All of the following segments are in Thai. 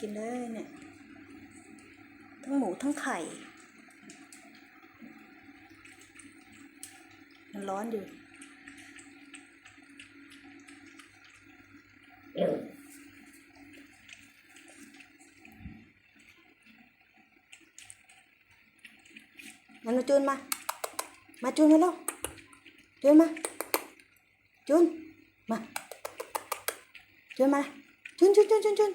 กินเลยเนี่ย ทั้งหมูทั้งไข่ มันร้อนอยู่มันมาจูนมา มาจูนมาแล้วจูนมา จูน มา จูนมา จูนจูนจูนจูน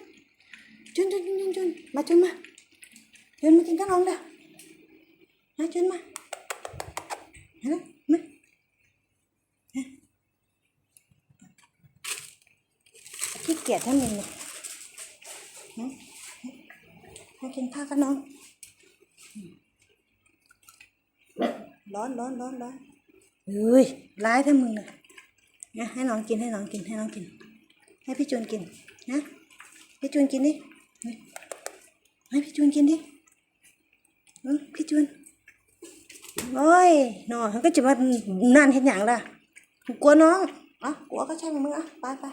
จูนจูนจูนจูนจูนจูนมาจูนมาจูนมากินขนมเด้อมาจูนมาเห็นไหมาขี้เกียจท่านหนึ่งเลยหืมากินข้าวกับน้องร้อนร้อนร้อนร้อนเฮ้ยร้ายถ้ามึงน่ะนะให้น้องกินให้น้องกินให้น้องกิน ให้พี่จูนกินนะพี่จูนกินดิ ให้พี่จูนกินดิเออพี่จูนโอ้ยน้องเขาก็จะมานั่นเห็นอย่างล่ะกลัวน้องอะกลัวก็ใช่างมึงอะไปไป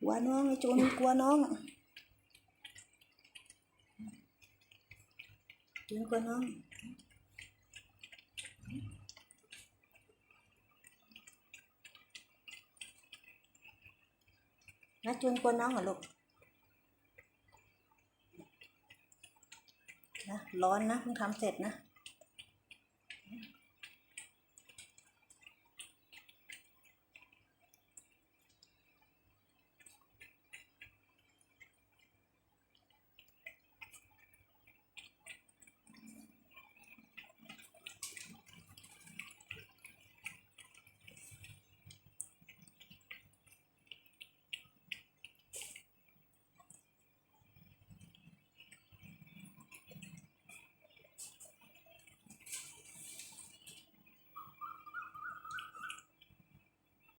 กลัวน้องไอ้จูนกลัวน้องจูนกลัวน้อง นะจูนกลัวน้องเหรอลูกนะร้อนนะเพิ่งทำเสร็จนะ